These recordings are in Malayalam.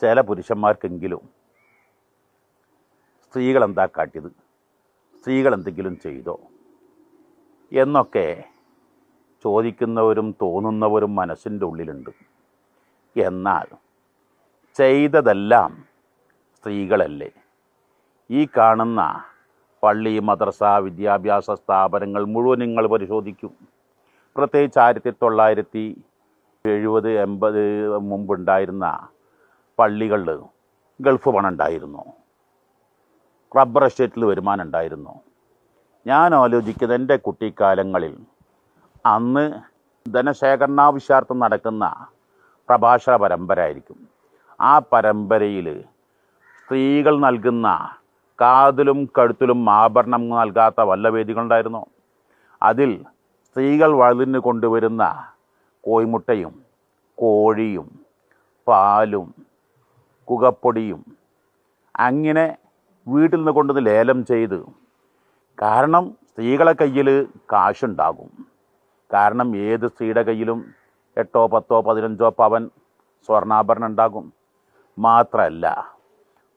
ചില പുരുഷന്മാർക്കെങ്കിലും സ്ത്രീകൾ എന്താ കാട്ടിയത്? സ്ത്രീകൾ എന്തെങ്കിലും ചെയ്തോ? എന്നൊക്കെ ചോദിക്കുന്നവരും തോന്നുന്നവരും മനസ്സിന്റെ ഉള്ളിലുണ്ട്. എന്നാൽ ചെയ്തതെല്ലാം സ്ത്രീകളല്ലേ? ഈ കാണുന്ന പള്ളി മദ്രസ വിദ്യാഭ്യാസ സ്ഥാപനങ്ങൾ മുഴുവൻ നിങ്ങൾ പരിശോധിക്കും. പ്രത്യേകിച്ച് ആയിരത്തി തൊള്ളായിരത്തി എഴുപത് എൺപത് മുമ്പുണ്ടായിരുന്ന പള്ളികളിൽ ഗൾഫ് പണം ഉണ്ടായിരുന്നു. റബ്ബർ എസ്റ്റേറ്റിൽ വരുമാനം ഉണ്ടായിരുന്നു. ഞാൻ ആലോചിക്കുന്നത് എന്റെ കുട്ടിക്കാലങ്ങളിൽ അന്ന് ധനശേഖരണാവശ്യാർത്ഥം നടക്കുന്ന പ്രഭാഷണ പരമ്പര ആയിരിക്കും ആ പരമ്പരയിൽ സ്ത്രീകൾ നൽകുന്ന കാതിലും കഴുത്തിലും ആഭരണം നൽകാത്ത വല്ല വേദികളുണ്ടായിരുന്നു അതിൽ സ്ത്രീകൾ വളർന്നു കൊണ്ടുവരുന്ന കോയിമുട്ടയും കോഴിയും പാലും കുകപ്പൊടിയും അങ്ങനെ വീട്ടിൽ നിന്ന് കൊണ്ടുവന്ന് ലേലം ചെയ്ത് കാരണം സ്ത്രീകളെ കയ്യിൽ കാശുണ്ടാകും. കാരണം ഏത് സ്ത്രീയുടെ കയ്യിലും എട്ടോ പത്തോ പതിനഞ്ചോ പവൻ സ്വർണാഭരണം ഉണ്ടാകും. മാത്രമല്ല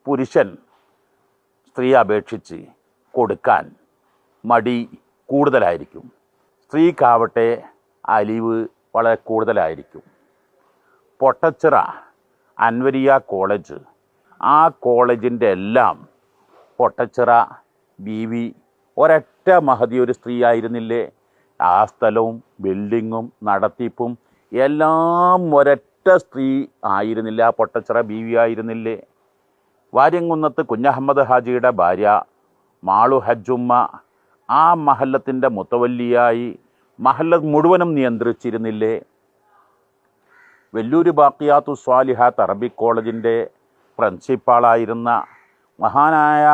പുരുഷൻ സ്ത്രീ അപേക്ഷിച്ച് കൊടുക്കാൻ മടി കൂടുതലായിരിക്കും. സ്ത്രീക്കാവട്ടെ അലിവ് വളരെ കൂടുതലായിരിക്കും. പൊട്ടച്ചിറ അൻവരിയ കോളേജ്. ആ കോളേജിന്റെ എല്ലാം പൊട്ടച്ചിറ ബി വി ഒരൊറ്റ മഹതി ഒരു സ്ത്രീ ആയിരുന്നില്ലേ? ആ സ്ഥലവും ബിൽഡിങ്ങും നടത്തിപ്പും എല്ലാം ഒരൊറ്റ സ്ത്രീ ആയിരുന്നില്ല ആ പൊട്ടച്ചിറ ബി വി ആയിരുന്നില്ലേ? വാര്യംകുന്നത്ത് കുഞ്ഞഹമ്മദ് ഹാജിയുടെ ഭാര്യ മാളു ഹജ്ജുമ്മ ആ മഹല്ലത്തിന്റെ മുത്തവല്ലിയായി മഹല്ല മുഴുവനും നിയന്ത്രിച്ചിരുന്നില്ലേ? വെല്ലൂര് ബാക്കിയാത്തു സ്വാലിഹാത്ത് അറബിക് കോളേജിന്റെ പ്രിൻസിപ്പാളായിരുന്ന മഹാനായ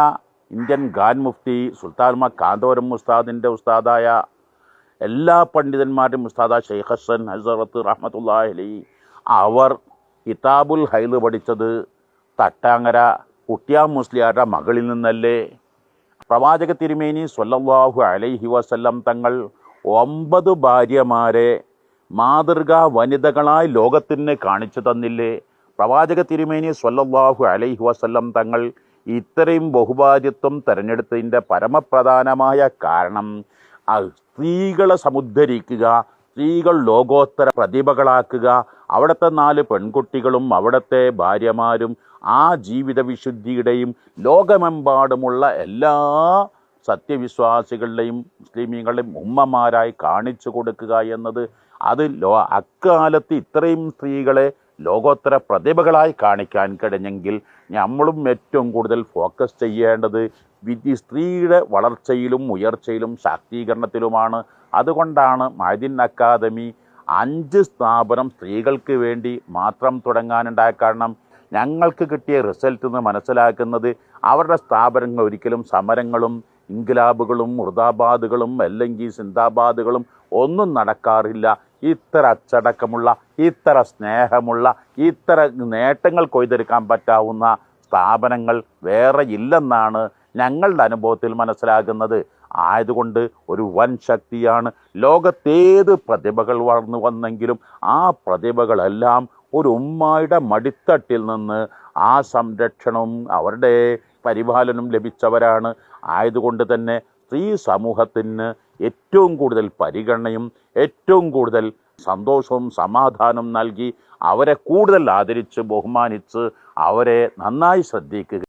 ഇന്ത്യൻ ഖാൻ മുഫ്തി സുൽത്താൻമ കാന്തോരം ഉസ്താദിന്റെ ഉസ്താദായ എല്ലാ പണ്ഡിതന്മാരുടെയും ഉസ്താദ ഷെയ്ഖ് ഹസൻ ഹസറത്ത് റഹ്മത്തുല്ലാഹലി അവർ കിതാബുൽ ഹൈൽ പഠിച്ചത് തട്ടാങ്ങര കുട്ടിയാ മുസ്ലിയാരുടെ മകളിൽ നിന്നല്ലേ. പ്രവാചക തിരുമേനി സ്വല്ലല്ലാഹു അലൈഹി വസല്ലം തങ്ങൾ ഒമ്പത് ഭാര്യമാരെ മാതൃകാ വനിതകളായി ലോകത്തിന് കാണിച്ചു തന്നില്ലേ? പ്രവാചക തിരുമേനി സ്വല്ലല്ലാഹു അലൈഹി വസല്ലം തങ്ങൾ ഇത്രയും ബഹുഭാര്യത്വം തിരഞ്ഞെടുത്തതിന്റെ പരമപ്രധാനമായ കാരണം സ്ത്രീകളെ സമുദ്ധരിക്കുക സ്ത്രീകൾ ലോകോത്തര പ്രതിഭകളാക്കുക അവിടുത്തെ നാല് പെൺകുട്ടികളും അവിടുത്തെ ഭാര്യമാരും ആ ജീവിത വിശുദ്ധിയുടെയും ലോകമെമ്പാടുമുള്ള എല്ലാ സത്യവിശ്വാസികളുടെയും മുസ്ലിമീങ്ങളുടെയും ഉമ്മമാരായി കാണിച്ചു കൊടുക്കുക എന്നത് അത് ലോ അക്കാലത്ത് ഇത്രയും സ്ത്രീകളെ ലോകോത്തര പ്രതിഭകളായി കാണിക്കാൻ കഴിഞ്ഞെങ്കിൽ നമ്മളും ഏറ്റവും കൂടുതൽ ഫോക്കസ് ചെയ്യേണ്ടത് വിധി സ്ത്രീയുടെ വളർച്ചയിലും ഉയർച്ചയിലും ശാക്തീകരണത്തിലുമാണ്. അതുകൊണ്ടാണ് മൈദിൻ അക്കാദമി അഞ്ച് സ്ഥാപനം സ്ത്രീകൾക്ക് വേണ്ടി മാത്രം തുടങ്ങാനുണ്ടായ കാരണം ഞങ്ങൾക്ക് കിട്ടിയ റിസൾട്ട് എന്ന് മനസ്സിലാക്കുന്നത് അവരുടെ സ്ഥാപനങ്ങൾ ഒരിക്കലും സമരങ്ങളും ഇൻകിലാബുകളും മുർദാബാദുകളും അല്ലെങ്കിൽ സിന്ദാബാദുകളും ഒന്നും നടക്കാറില്ല. ഇത്ര അച്ചടക്കമുള്ള ഇത്ര സ്നേഹമുള്ള ഇത്ര നേട്ടങ്ങൾ കൊയ്തെടുക്കാൻ പറ്റാവുന്ന സ്ഥാപനങ്ങൾ വേറെ ഇല്ലെന്നാണ് ഞങ്ങളുടെ അനുഭവത്തിൽ മനസ്സിലാകുന്നത്. ആയതുകൊണ്ട് ഒരു വൻ ശക്തിയാണ് ലോകത്തേത് പ്രതിഭകൾ വളർന്നു വന്നെങ്കിലും ആ പ്രതിഭകളെല്ലാം ഒരു ഉമ്മായുടെ മടിത്തട്ടിൽ നിന്ന് ആ സംരക്ഷണവും അവരുടെ പരിപാലനം ലഭിച്ചവരാണ്. ആയതുകൊണ്ട് തന്നെ സ്ത്രീ സമൂഹത്തിന് ഏറ്റവും കൂടുതൽ പരിഗണനയും ഏറ്റവും കൂടുതൽ സന്തോഷവും സമാധാനവും നൽകി അവരെ കൂടുതൽ ആദരിച്ച് ബഹുമാനിച്ച് അവരെ നന്നായി ശ്രദ്ധിക്കുക.